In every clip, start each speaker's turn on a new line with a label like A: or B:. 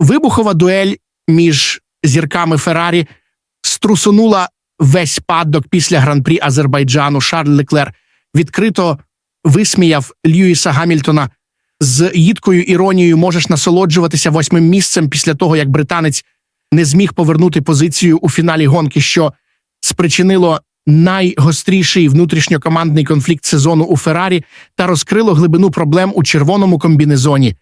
A: Вибухова дуель між зірками Феррарі струсунула весь паддок після гран-прі Азербайджану. Шарль Леклер відкрито висміяв Льюіса Гамільтона з їдкою іронією. Можеш насолоджуватися восьмим місцем після того, як британець не зміг повернути позицію у фіналі гонки, що спричинило найгостріший внутрішньокомандний конфлікт сезону у Феррарі та розкрило глибину проблем у червоному комбінезоні.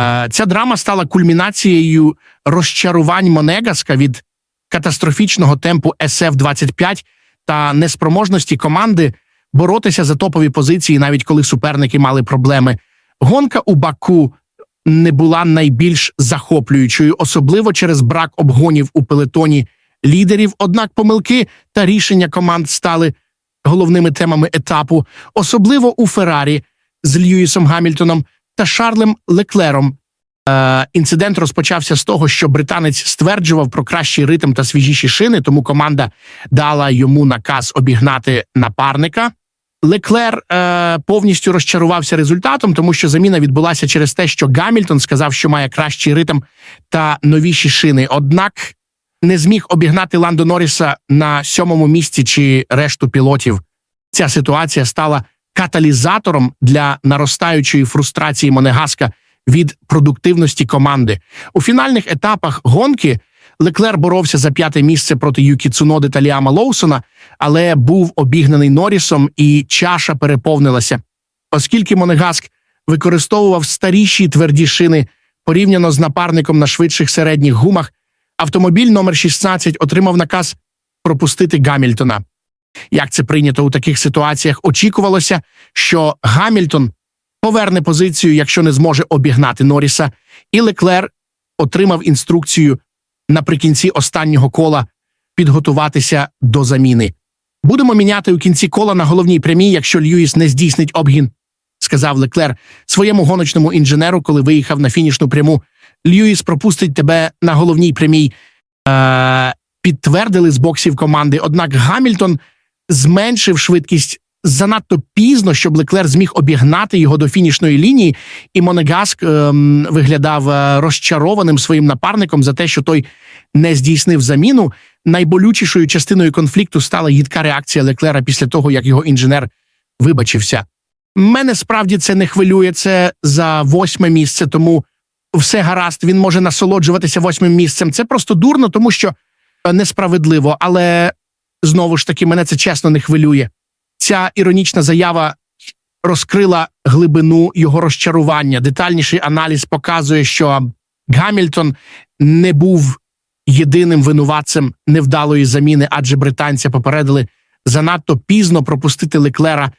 A: Е, Ця драма стала кульмінацією розчарувань Монегаска від катастрофічного темпу SF-25 та неспроможності команди боротися за топові позиції, навіть коли суперники мали проблеми. Гонка у Баку не була найбільш захоплюючою, особливо через брак обгонів у пелетоні лідерів. Однак помилки та рішення команд стали головними темами етапу, особливо у Феррарі з Льюісом Гамільтоном та Шарлем Леклером. Е, інцидент розпочався з того, що британець стверджував про кращий ритм та свіжіші шини, тому команда дала йому наказ обігнати напарника. Леклер е, повністю розчарувався результатом, тому що заміна відбулася через те, що Гамільтон сказав, що має кращий ритм та новіші шини. Однак не зміг обігнати Ландо Норріса на сьомому місці чи решту пілотів. Ця ситуація стала каталізатором для наростаючої фрустрації Монегаска від продуктивності команди. У фінальних етапах гонки Леклер боровся за п'яте місце проти Юкі Цуноди та Ліама Лоусона, але був обігнаний Норрісом і чаша переповнилася. Оскільки Монегаск використовував старіші тверді шини порівняно з напарником на швидших середніх гумах, автомобіль номер 16 отримав наказ пропустити Гамільтона. Як це прийнято у таких ситуаціях, очікувалося, що Гамільтон поверне позицію, якщо не зможе обігнати Норріса, і Леклер отримав інструкцію наприкінці останнього кола підготуватися до заміни. Будемо міняти у кінці кола на головній прямій, якщо Льюіс не здійснить обгін, сказав Леклер своєму гоночному інженеру, коли виїхав на фінішну пряму. Льюіс пропустить тебе на головній прямій. Е, підтвердили з боксів команди. Однак Гамільтон зменшив швидкість занадто пізно, щоб Леклер зміг обігнати його до фінішної лінії, і Монегаск ем, виглядав е, розчарованим своїм напарником за те, що той не здійснив заміну. Найболючішою частиною конфлікту стала їдка реакція Леклера після того, як його інженер вибачився. Мене справді це не хвилює. Це за восьме місце, тому все гаразд. Він може насолоджуватися восьмим місцем. Це просто дурно, тому що е, несправедливо. Але знову ж таки, мене це чесно не хвилює. Ця іронічна заява розкрила глибину його розчарування. Детальніший аналіз показує, що Гамільтон не був єдиним винуватцем невдалої заміни, адже британця попередили занадто пізно пропустити Леклера.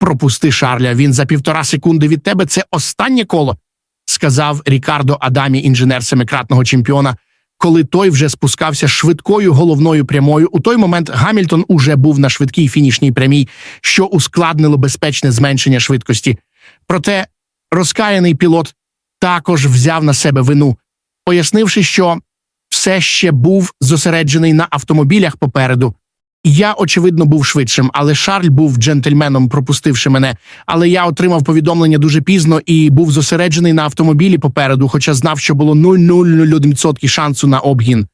A: Пропусти Шарля. Він за півтора секунди від тебе. Це останнє коло, сказав Рікардо Адамі, інженер семикратного чемпіона. Коли той вже спускався швидкою головною прямою, у той момент Гамільтон уже був на швидкій фінішній прямій, що ускладнило безпечне зменшення швидкості. Проте розкаяний пілот також взяв на себе вину, пояснивши, що все ще був зосереджений на автомобілях попереду. Я, очевидно, був швидшим, але Шарль був джентльменом, пропустивши мене. Але я отримав повідомлення дуже пізно і був зосереджений на автомобілі попереду, хоча знав, що було 0,001% шансу на обгін.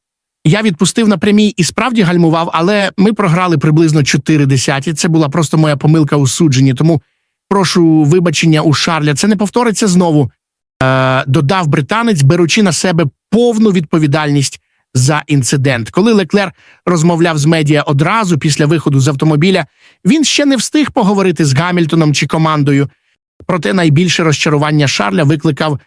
A: Я відпустив на прямій і справді гальмував, але ми програли приблизно 4 десяті. Це була просто моя помилка у судженні. Тому прошу вибачення у Шарля. Це не повториться знову. Е, додав британець, беручи на себе повну відповідальність за інцидент. Коли Леклер розмовляв з медіа одразу після виходу з автомобіля, він ще не встиг поговорити з Гамільтоном чи командою. Проте найбільше розчарування Шарля викликав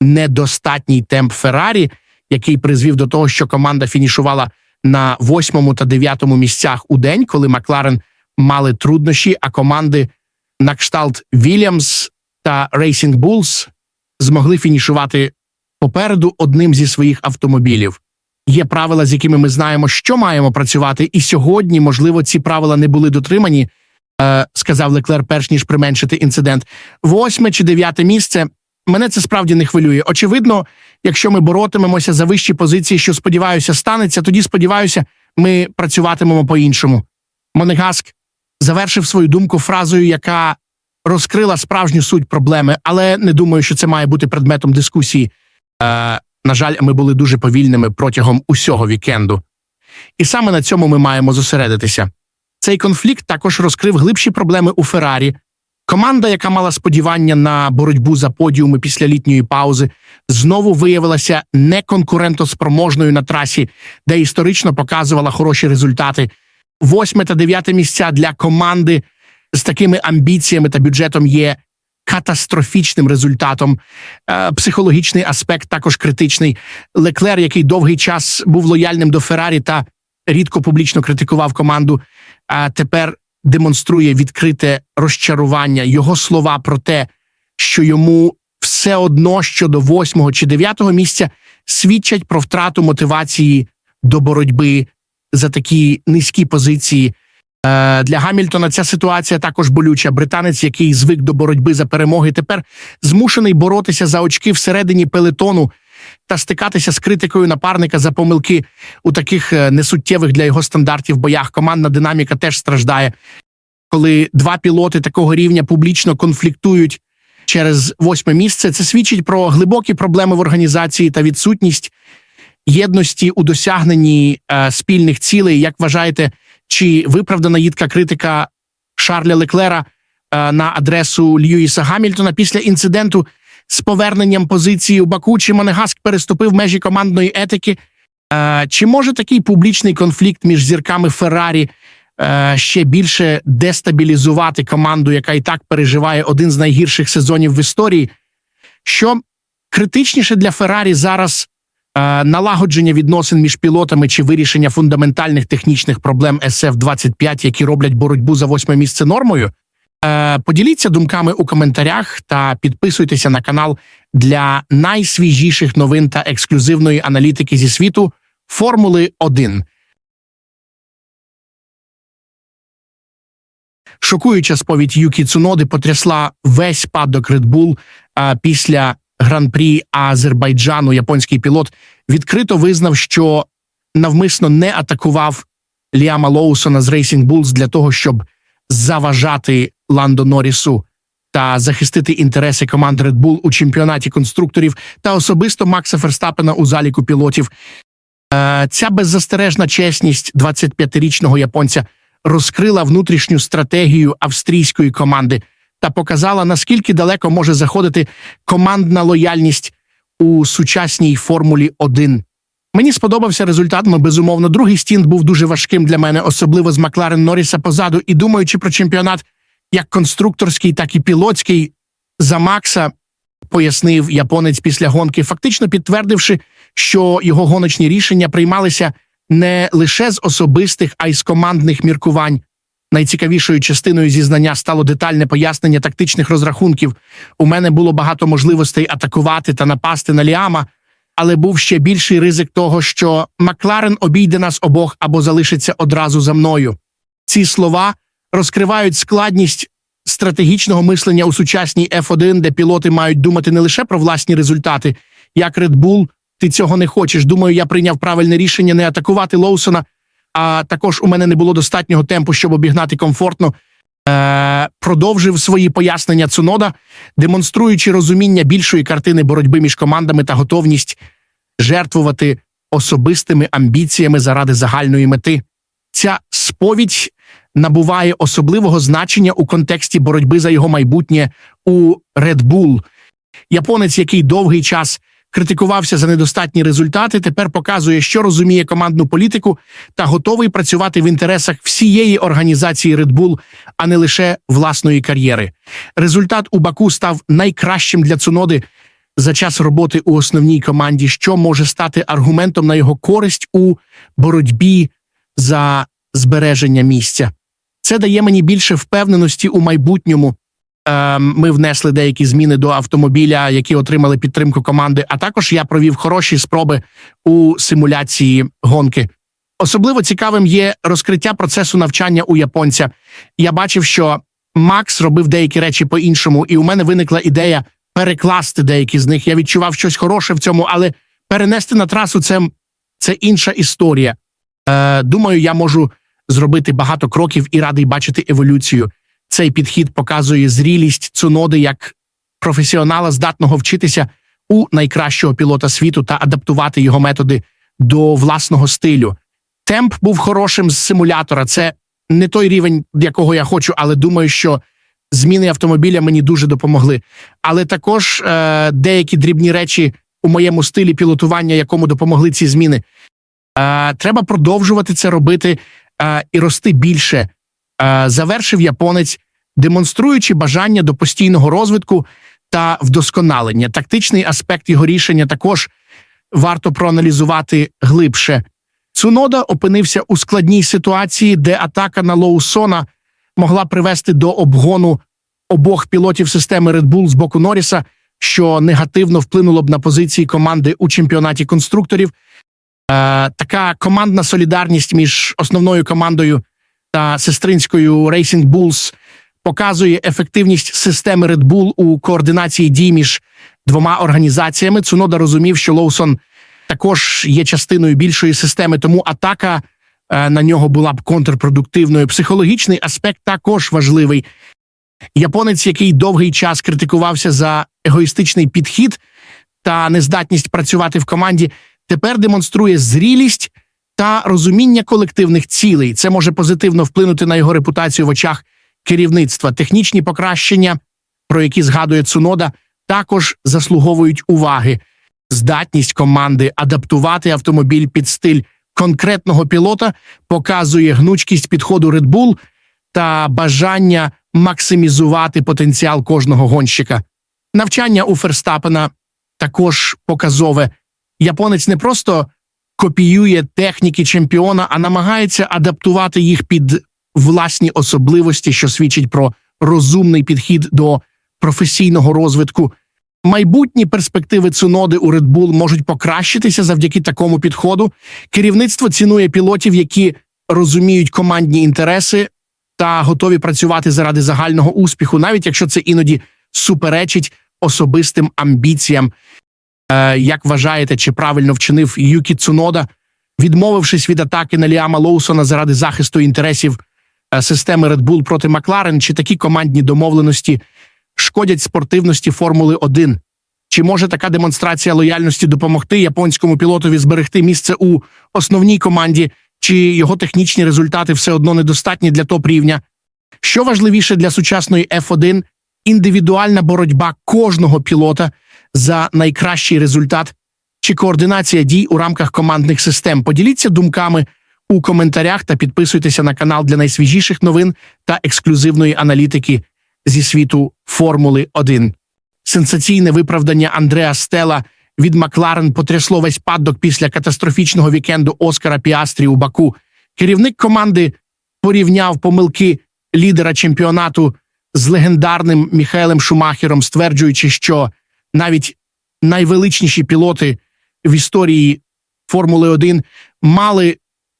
A: недостатній темп Феррарі, який призвів до того, що команда фінішувала на восьмому та дев'ятому місцях у день, коли Макларен мали труднощі, а команди на кшталт Вільямс та Racing Bulls змогли фінішувати попереду одним зі своїх автомобілів. Є правила, з якими ми знаємо, що маємо працювати, і сьогодні, можливо, ці правила не були дотримані, е, сказав Леклер, перш ніж применшити інцидент. Восьме чи дев'яте місце мене це справді не хвилює. Очевидно, якщо ми боротимемося за вищі позиції, що сподіваюся, станеться, тоді сподіваюся, ми працюватимемо по-іншому. Монегаск завершив свою думку фразою, яка розкрила справжню суть проблеми, але не думаю, що це має бути предметом дискусії. Е, На жаль, ми були дуже повільними протягом усього вікенду. І саме на цьому ми маємо зосередитися. Цей конфлікт також розкрив глибші проблеми у Феррарі. Команда, яка мала сподівання на боротьбу за подіуми після літньої паузи, знову виявилася неконкурентоспроможною на трасі, де історично показувала хороші результати. Восьме та дев'яте місця для команди з такими амбіціями та бюджетом є катастрофічним результатом. Е, Психологічний аспект також критичний. Леклер, який довгий час був лояльним до Феррарі та рідко публічно критикував команду, а тепер демонструє відкрите розчарування. Його слова про те, що йому все одно щодо восьмого чи дев'ятого місця свідчать про втрату мотивації до боротьби за такі низькі позиції. Е, Для Гамільтона ця ситуація також болюча. Британець, який звик до боротьби за перемоги, тепер змушений боротися за очки всередині пелетону та стикатися з критикою напарника за помилки у таких е, несуттєвих для його стандартів боях. Командна динаміка теж страждає, коли два пілоти такого рівня публічно конфліктують через восьме місце. Це свідчить про глибокі проблеми в організації та відсутність єдності у досягненні е, спільних цілей. Як вважаєте, чи виправдана їдка критика Шарля Леклера е, на адресу Льюіса Гамільтона після інциденту з поверненням позиції у Баку? Чи Монегаск переступив межі командної етики? Е, чи може такий публічний конфлікт між зірками Феррарі е, ще більше дестабілізувати команду, яка і так переживає один з найгірших сезонів в історії? Що критичніше для Феррарі зараз налагодження відносин між пілотами чи вирішення фундаментальних технічних проблем SF-25, які роблять боротьбу за восьме місце нормою? Е, Поділіться думками у коментарях та підписуйтеся на канал для найсвіжіших новин та ексклюзивної аналітики зі світу Формули 1. Шокуюча сповідь Юкі Цуноди потрясла весь падок Red Bull після гран-прі Азербайджану. Японський пілот відкрито визнав, що навмисно не атакував Ліама Лоусона з Racing Bulls для того, щоб заважати Ландо Норрісу та захистити інтереси команди Red Bull у чемпіонаті конструкторів та особисто Макса Ферстапена у заліку пілотів. Е, Ця беззастережна чесність 25-річного японця розкрила внутрішню стратегію австрійської команди та показала, наскільки далеко може заходити командна лояльність у сучасній Формулі 1. Мені сподобався результат, бо, безумовно, другий стінд був дуже важким для мене, особливо з Макларен Норріса позаду. І думаючи про чемпіонат як конструкторський, так і пілотський, за Макса пояснив японець після гонки, фактично підтвердивши, що його гоночні рішення приймалися не лише з особистих, а й з командних міркувань. Найцікавішою частиною зізнання стало детальне пояснення тактичних розрахунків. У мене було багато можливостей атакувати та напасти на Ліама, але був ще більший ризик того, що Макларен обійде нас обох або залишиться одразу за мною. Ці слова розкривають складність стратегічного мислення у сучасній F1, де пілоти мають думати не лише про власні результати, як Red Bull, ти цього не хочеш. Думаю, я прийняв правильне рішення не атакувати Лоусона, а також у мене не було достатнього темпу, щоб обігнати комфортно. Е, продовжив свої пояснення Цунода, демонструючи розуміння більшої картини боротьби між командами та готовність жертвувати особистими амбіціями заради загальної мети. Ця сповідь набуває особливого значення у контексті боротьби за його майбутнє у Red Bull. Японець, який довгий час критикувався за недостатні результати, тепер показує, що розуміє командну політику та готовий працювати в інтересах всієї організації Red Bull, а не лише власної кар'єри. Результат у Баку став найкращим для Цуноди за час роботи у основній команді, що може стати аргументом на його користь у боротьбі за збереження місця. Це дає мені більше впевненості у майбутньому. Ем, Ми внесли деякі зміни до автомобіля, які отримали підтримку команди. А також я провів хороші спроби у симуляції гонки. Особливо цікавим є розкриття процесу навчання у японця. Я бачив, що Макс робив деякі речі по-іншому, і у мене виникла ідея перекласти деякі з них. Я відчував щось хороше в цьому, але перенести на трасу це, це інша історія. Е, Думаю, я можу зробити багато кроків і радий бачити еволюцію. Цей підхід показує зрілість цуноди як професіонала, здатного вчитися у найкращого пілота світу та адаптувати його методи до власного стилю. Темп був хорошим з симулятора. Це не той рівень, якого я хочу, але думаю, що зміни автомобіля мені дуже допомогли. Але також е, деякі дрібні речі у моєму стилі пілотування, якому допомогли ці зміни. Е, треба продовжувати це робити е, і рости більше. Е, завершив японець, демонструючи бажання до постійного розвитку та вдосконалення. Тактичний аспект його рішення також варто проаналізувати глибше. Цунода опинився у складній ситуації, де атака на Лоусона могла привести до обгону обох пілотів системи Red Bull з боку Норріса, що негативно вплинуло б на позиції команди у чемпіонаті конструкторів. Е, така командна солідарність між основною командою та сестринською Racing Bulls показує ефективність системи Red Bull у координації дій між двома організаціями. Цунода розумів, що Лоусон також є частиною більшої системи, тому атака е, на нього була б контрпродуктивною. Психологічний аспект також важливий. Японець, який довгий час критикувався за егоїстичний підхід та нездатність працювати в команді, тепер демонструє зрілість та розуміння колективних цілей. Це може позитивно вплинути на його репутацію в очах керівництва. Технічні покращення, про які згадує Цунода, також заслуговують уваги. Здатність команди адаптувати автомобіль під стиль конкретного пілота показує гнучкість підходу Red Bull та бажання максимізувати потенціал кожного гонщика. Навчання у Ферстапена також показове. Японець не просто копіює техніки чемпіона, а намагається адаптувати їх під власні особливості, що свідчить про розумний підхід до професійного розвитку. Майбутні перспективи Цуноди у Red Bull можуть покращитися завдяки такому підходу. Керівництво цінує пілотів, які розуміють командні інтереси та готові працювати заради загального успіху, навіть якщо це іноді суперечить особистим амбіціям. Е, як вважаєте, чи правильно вчинив Юкі Цунода, відмовившись від атаки на Ліама Лоусона заради захисту інтересів системи Red Bull проти Макларен, чи такі командні домовленості шкодять спортивності Формули 1? Чи може така демонстрація лояльності допомогти японському пілотові зберегти місце у основній команді, чи його технічні результати все одно недостатні для топ рівня? Що важливіше для сучасної F1 – індивідуальна боротьба кожного пілота за найкращий результат чи координація дій у рамках командних систем. Поділіться думками у коментарях та підписуйтеся на канал для найсвіжіших новин та ексклюзивної аналітики зі світу Формули 1. Сенсаційне виправдання Андреа Стела від Макларен потрясло весь паддок після катастрофічного вікенду Оскара Піастрі у Баку. Керівник команди порівняв помилки лідера чемпіонату з легендарним Міхаелем Шумахером, стверджуючи, що навіть найвеличніші пілоти в історії Формули 1 мали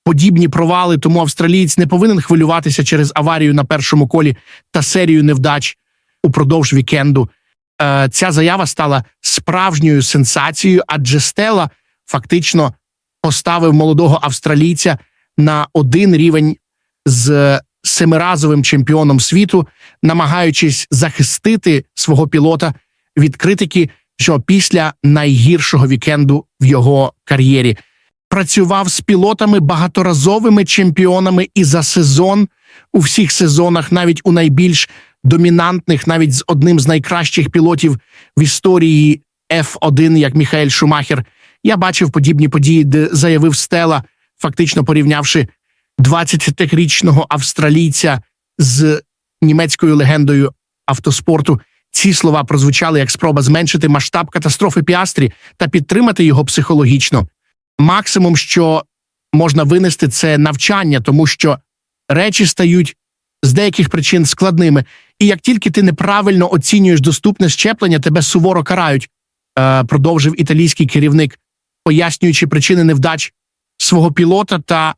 A: подібні провали, тому австралієць не повинен хвилюватися через аварію на першому колі та серію невдач упродовж вікенду. Е, Ця заява стала справжньою сенсацією, адже Стела фактично поставив молодого австралійця на один рівень з семиразовим чемпіоном світу, намагаючись захистити свого пілота від критики, що після найгіршого вікенду в його кар'єрі працював з пілотами багаторазовими чемпіонами і за сезон у всіх сезонах, навіть у найбільш домінантних, навіть з одним з найкращих пілотів в історії F1, як Міхаель Шумахер. Я бачив подібні події, де заявив Стела, фактично порівнявши 23-річного австралійця з німецькою легендою автоспорту. Ці слова прозвучали як спроба зменшити масштаб катастрофи Піастрі та підтримати його психологічно. Максимум, що можна винести, це навчання, тому що речі стають з деяких причин складними. І як тільки ти неправильно оцінюєш доступне щеплення, тебе суворо карають, е, продовжив італійський керівник, пояснюючи причини невдач свого пілота та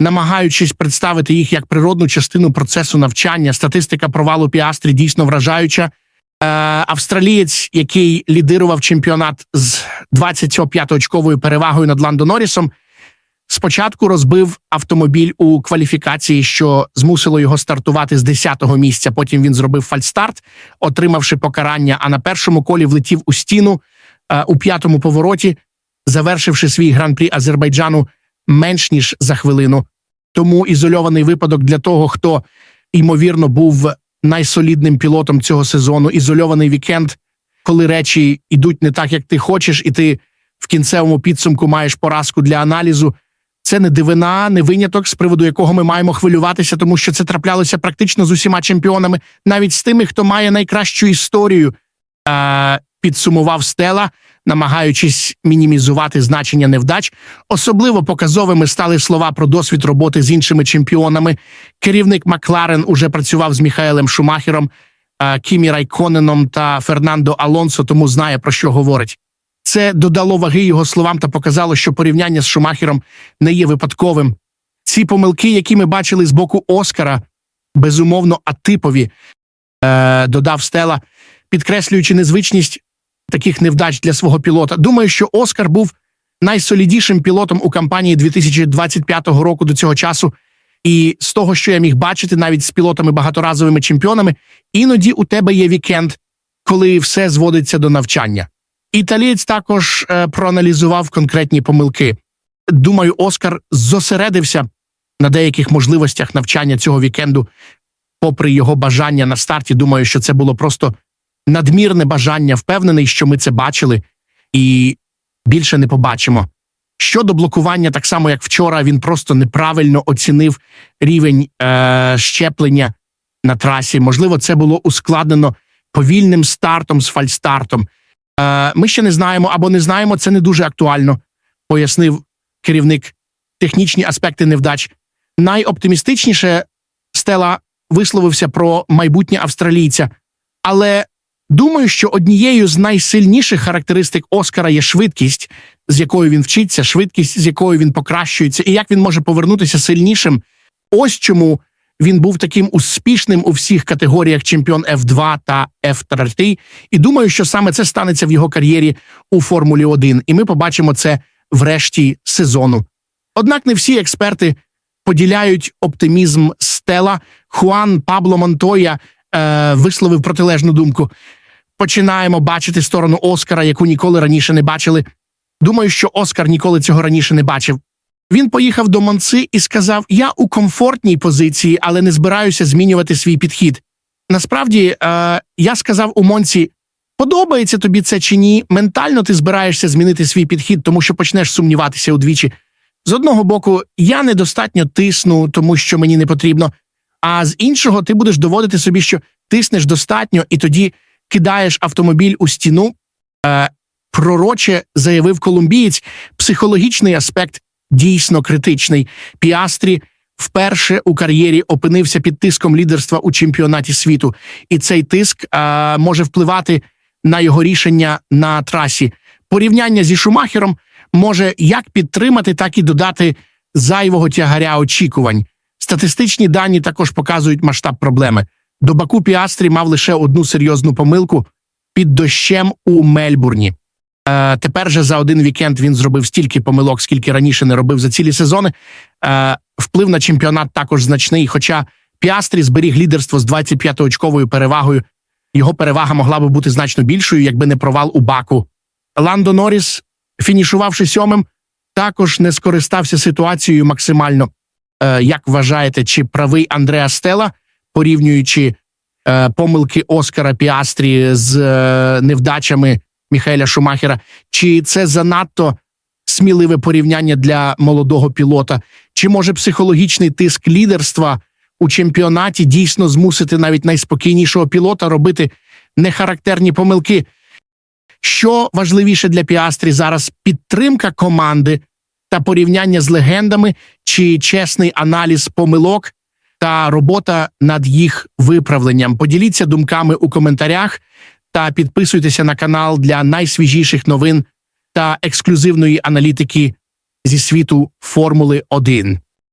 A: намагаючись представити їх як природну частину процесу навчання. Статистика провалу Піастрі дійсно вражаюча. Е, австралієць, який лідирував чемпіонат з 25-очковою перевагою над Ландо Норрісом, спочатку розбив автомобіль у кваліфікації, що змусило його стартувати з 10-го місця. Потім він зробив фальстарт, отримавши покарання. А на першому колі влетів у стіну, е, у п'ятому повороті, завершивши свій гран-прі Азербайджану менш ніж за хвилину. Тому ізольований випадок для того, хто ймовірно був найсолідним пілотом цього сезону. Ізольований вікенд, коли речі йдуть не так, як ти хочеш, і ти в кінцевому підсумку маєш поразку для аналізу. Це не дивина, не виняток, з приводу якого ми маємо хвилюватися, тому що це траплялося практично з усіма чемпіонами, навіть з тими, хто має найкращу історію. Е, підсумував Стела, намагаючись мінімізувати значення невдач. Особливо показовими стали слова про досвід роботи з іншими чемпіонами. Керівник Макларен уже працював з Міхаелем Шумахером, Кімі Райконеном та Фернандо Алонсо, тому знає про що говорить. Це додало ваги його словам та показало, що порівняння з Шумахером не є випадковим. Ці помилки, які ми бачили з боку Оскара, безумовно атипові, е, додав Стела, підкреслюючи незвичність таких невдач для свого пілота. Думаю, що Оскар був найсолідішим пілотом у кампанії 2025 року до цього часу. І з того, що я міг бачити, навіть з пілотами багаторазовими чемпіонами, іноді у тебе є вікенд, коли все зводиться до навчання. Італієць також е, проаналізував конкретні помилки. Думаю, Оскар зосередився на деяких можливостях навчання цього вікенду, попри його бажання на старті. Думаю, що це було просто надмірне бажання. Впевнений, що ми це бачили і більше не побачимо. Щодо блокування, так само як вчора, він просто неправильно оцінив рівень е, щеплення на трасі. Можливо, це було ускладнено повільним стартом з фальстартом. Е, ми ще не знаємо або не знаємо, це не дуже актуально, пояснив керівник технічні аспекти невдач. Найоптимістичніше Стела висловився про майбутнє австралійця, але думаю, що однією з найсильніших характеристик Оскара є швидкість, з якою він вчиться, швидкість, з якою він покращується, і як він може повернутися сильнішим. Ось чому він був таким успішним у всіх категоріях чемпіон F2 та F3. І думаю, що саме це станеться в його кар'єрі у Формулі 1, і ми побачимо це врешті сезону. Однак не всі експерти поділяють оптимізм Стела. Хуан Пабло Монтоя е, висловив протилежну думку. Починаємо бачити сторону Оскара, яку ніколи раніше не бачили. Думаю, що Оскар ніколи цього раніше не бачив. Він поїхав до Монци і сказав: Я у комфортній позиції, але не збираюся змінювати свій підхід. Насправді, е, я сказав у Монці: подобається тобі це чи ні? Ментально ти збираєшся змінити свій підхід, тому що почнеш сумніватися удвічі. З одного боку, я недостатньо тисну, тому що мені не потрібно. А з іншого, ти будеш доводити собі, що тиснеш достатньо, і тоді кидаєш автомобіль у стіну. Е, Пророче заявив колумбієць, психологічний аспект дійсно критичний. Піастрі вперше у кар'єрі опинився під тиском лідерства у чемпіонаті світу, і цей тиск е, може впливати на його рішення на трасі. Порівняння зі Шумахером може як підтримати, так і додати зайвого тягаря очікувань. Статистичні дані також показують масштаб проблеми. До Баку Піастрі мав лише одну серйозну помилку під дощем у Мельбурні. Е, Тепер же за один вікенд він зробив стільки помилок, скільки раніше не робив за цілі сезони. Е, Вплив на чемпіонат також значний. Хоча Піастрі зберіг лідерство з 25-очковою перевагою. Його перевага могла би бути значно більшою, якби не провал у Баку. Ландо Норріс, фінішувавши сьомим, також не скористався ситуацією максимально. Е, Як вважаєте, чи правий Андреа Стела, порівнюючи е, помилки Оскара Піастрі з е, невдачами Міхаеля Шумахера, чи це занадто сміливе порівняння для молодого пілота? Чи може психологічний тиск лідерства у чемпіонаті дійсно змусити навіть найспокійнішого пілота робити нехарактерні помилки? Що важливіше для Піастрі зараз підтримка команди та порівняння з легендами, чи чесний аналіз помилок та робота над їх виправленням? Поділіться думками у коментарях та підписуйтеся на канал для найсвіжіших новин та ексклюзивної аналітики зі світу Формули 1.